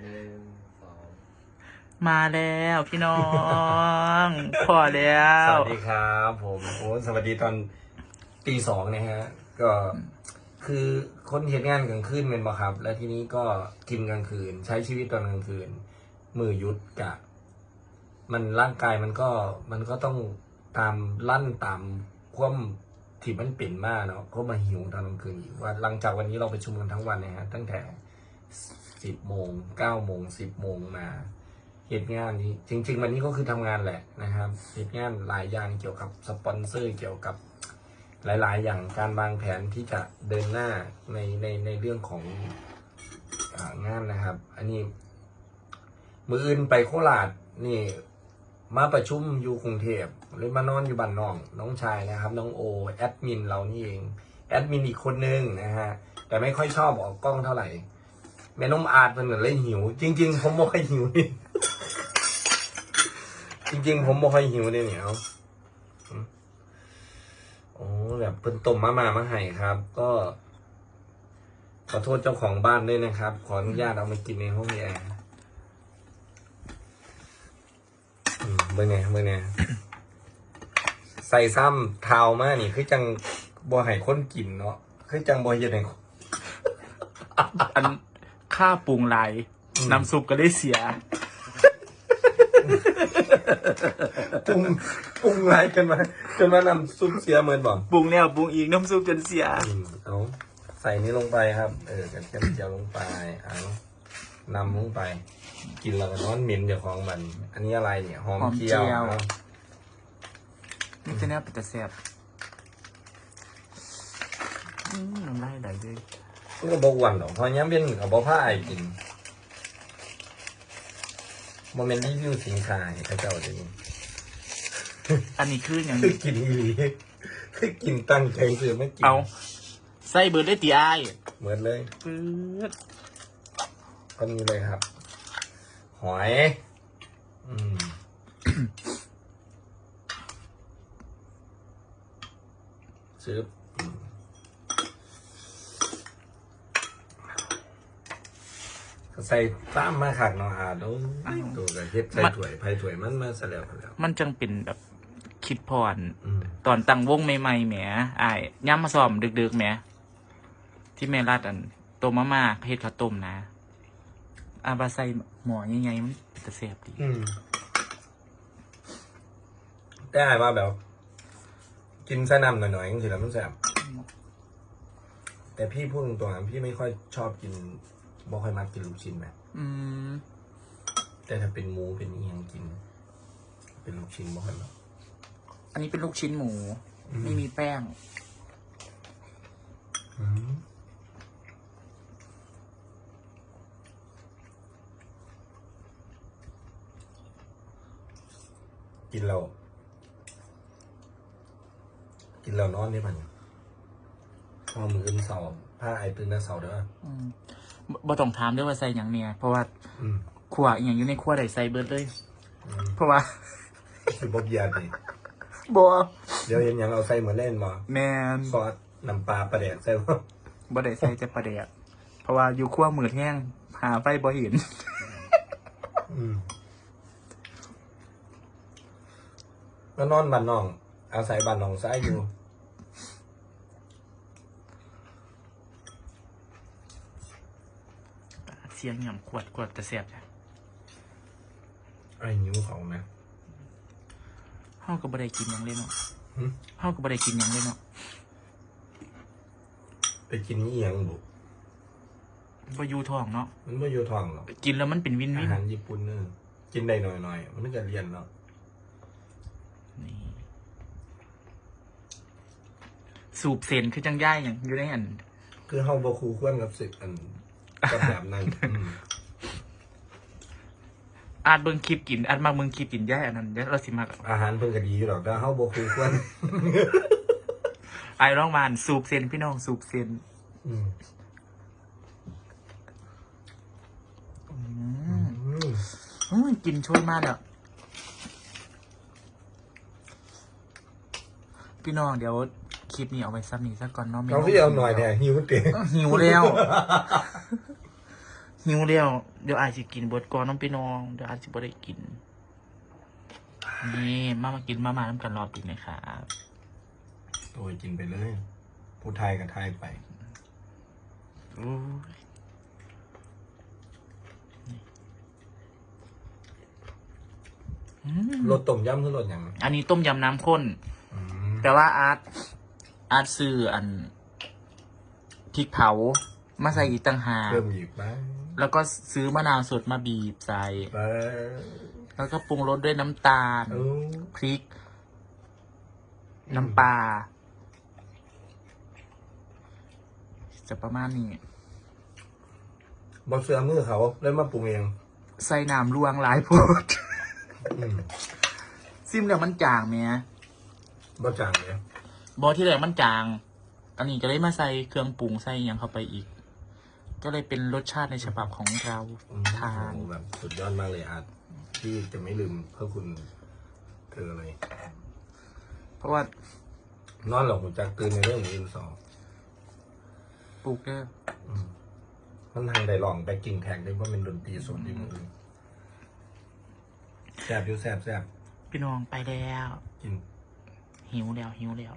หนึ่งสองมาแล้วพี่น้อง พอแล้สว วัสดีครับผมโอ้สวัสดีตอนตีสองนะฮะ ก็คือคนเห็นงานกลางคืนเป็นบ่ครับ แล้วทีนี้ก็กินกลางคืน ใช้ชีวิตตอนกลางคืน มือหยุดกะ มันร่างกายมันก็มันก็ต้องตามลั่นตามความที่มันเป็นมากเนาะก็มาหิวตอนกลางคืนอีกว่าหลังจากวันนี้เราไปชุมกันทั้งวันนะฮะตั้งแต่ สิบโมงเก้าโมงสิบโมงมาเหตุงานนี้จริง ๆ วันนี้ก็คือทำงานแหละนะครับเหตุงานหลายอย่างเกี่ยวกับสปอนเซอร์เกี่ยวกับหลาย ๆ อย่างการวางแผนที่จะเดินหน้าในในในเรื่องขององานนะครับ อันนี้ มืออื่นไปโคราชนี่ มาประชุมอยู่กรุงเทพเลยมานอนอยู่บ้านน้อง น้องชายนะครับ น้องโอแอดมินเรานี่เองแอดมินอีกคนนึงนะฮะแต่ไม่ค่อยชอบออกกล้องเท่าไหร่ แม่นมอาดมันเหมือนเล่นหิว จริง ๆ ผมไม่ค่อยหิวนี่จริง ๆ ผมไม่ค่อยหิวเนี่ยเนี่ยโอ้แบบเพิ่นต้มมามามาให้ครับ ก็ขอโทษเจ้าของบ้านด้วยนะครับ ขออนุญาตเอามากินในห้องแอร์อืมเมื่อไงเมื่อไงใส่ซ้ำเท้ามานี่ คือจังบ่ให้คนกินเนาะคือจังบ่เฮ็ดให้คนอัน ข้าปรุงหลายอืมน้ำซุปก็ได้เสีย ปรุงปรุงไรกันมาจนมานำซุปเสียเหมือนบอกปรุงแล้วปรุงอีกน้ำซุปจนเสีย อืมเอาใส่นี้ลงไปครับ เออกระเทียมเจียวลงไปเอานำลงไป กินแล้วก็นอนเหม็นเจ้าของมัน อันนี้อะไรเนี่ยหอมหอมเจียวเจียวเอานี่จะแน่เป็นแต่แซ่บอืมน้ำลายไหลเลย มันก็บอกวันหรอกเพอย้ำเป็นกับบอผ้าไอายกินโมเมนต์รีวิวสินค้าให้เขาเจ้าเลยอันนี้คืออย่างคือกินอีหลีคือกินตั้งใจซื้อไม่กินเอาใส่เบิร์ดได้ตีไอ้ายเหมือนเลยปื๊ดก็นี้เลยครับ หอย อืม ซื้ออืมก็ ใส่ตามมาขักเนาะอาดูตัวกับเฮ็ดใส่ถ้วยไผ่ถ้วยมันมาซะแล้วกันแล้ว มันจังเป็นแบบคิดพรอืม ตอนตั้งวงใหม่ๆแหมอ้ายย่ำมาซ้อมดึกๆแหมที่แม่รัดอันต้มมาม่าเฮ็ดข้าวต้มนะอาบาใส่หมอใหญ่ๆมันเป็นแต่แซ่บดีอืมแต่อายว่าแบบ กินใส่น้ำหน่อยๆจริงๆแล้วมันแซ่บแต่พี่พูดตรงๆนะพี่ไม่ค่อยชอบกิน บ่ค่อยมักกินลูกชิ้นแบบอืมแต่ถ้าเป็นหมูเป็นเอียงกิน เป็นลูกชิ้นบ่ค่อยมัก อันนี้เป็นลูกชิ้นหมู อืม ไม่มีแป้ง อืมกินเรา กินเรานอนได้มันพอมืออื่นเสาร์ผ้าไอตื่นแต่เสาร์เด้ออืม บบ่ต้องถามด้วยว่าใส่อย่างเนี่ยเพราะว่าอืมขวอหย่างอยู่ในขวใดใส่เบิร์ดเลยอืมเพราะว่า สิบบเบียร์ดิบ่เดี๋ยวเห็นหยังเอาใส่เหมือนเล่นบ่แมนซอสน้ำปลาปลาแดกใส่บ่บ่ได้ใส่จะประเดกเพราะว่าอยู่ขั้วมือแห้งหาไฟบ่เห็น อืมแล้วนอนบ้านน้อง อาศัยบ้านน้องซ้ายอยู่ เสียงหย่ำขวดขวดแต่แซ่บจ้ะไอ้นิ้วเขาไหมเฮาก็บ่ได้กินหยังเลยเนาะหึเฮาก็บ่ได้กินหยังเลยเนาะไปกินนี่ยังบุบ่อยู่ท้องเนาะมันไม่อยู่ท้องหรอกกินแล้วมันเป็นวินอาวินหารญี่ปุ่นเนอะกินได้หน่อยๆมันก็เรียนเนาะนี่สูบเซนคือจังย่ายอย่างอยู่ในอัน คือเฮาบ่คูควรกับสึกอัน กับแบบนั้นอืมอาจเบิ่งคลิปกินอาจมาเบิ่งคลิปกินย่ายอันนั้นเดี๋ยวเราสิมาอาหารเพิ่นก็ดีอยู่หรอกแต่เฮาบ่คูควรไอ้ร้องมานสูบเซนพี่น้องสูบเซนอืมอือืมมอืมกินช่วยมากอะพี่น้องเดี๋ยว คลิปนี้เอาไว้ซ้ำนี้ซะก่อนเนาะไม่เอาพี่เอาหน่อยเนี่ยหิวเตะหิวแล้ว หิวเดียวเดี๋ยวอาจจะกินเบิดก่อนน้องพี่น้องเดี๋ยวอาจจะไม่ได้กิน นี่มามากินมามาน้ำกันรอบอีกนะครับโอ้ยกินไปเลย ผู้ไทยกับไทยไปอู้ยอืมรสต้มยำคือรสอย่างอันนี้ต้มยำน้ำข้นอืมแต่ว่าอาร์ต อาร์ตซื้ออันพริกเผามาใส่อีกต่างหากเพิ่มอีกบ้างแล้วก็ซื้อมะนาวสดมาบีบใส่ไปแล้วก็ปรุงรสด้วยน้ำตาล เอ้าพริก น้ำปลาจะประมาณนี้ บอกเสือมือเขาแล้วมาปรุงเองใส่น้ำลวงหลายโพด อืมซิมเดี๋ยวมันจางแหม่บ่จางเลย บอที่แรกมันจาง อันนี้ก็เลยมาใส่เครื่องปรุงใส่อหยังเข้าไปอีก ก็เลยเป็นรสชาติในฉบับของเราอืมทานโอ้แบบสุดยอดมากเลยอาร์ตที่จะไม่ลืมเพื่อคุณเธอเลย เพราะว่านอนหลับหูจักตื่นในเรื่องมือสองปลูกเด้อมันทางได้ลองแบ็กกิ้งแท็กได้เพราะเป็นดนตรีสดที่มือแซบอยู่แซบแซบพี่น้องไปแล้ว กินหิวแล้วหิวแล้ว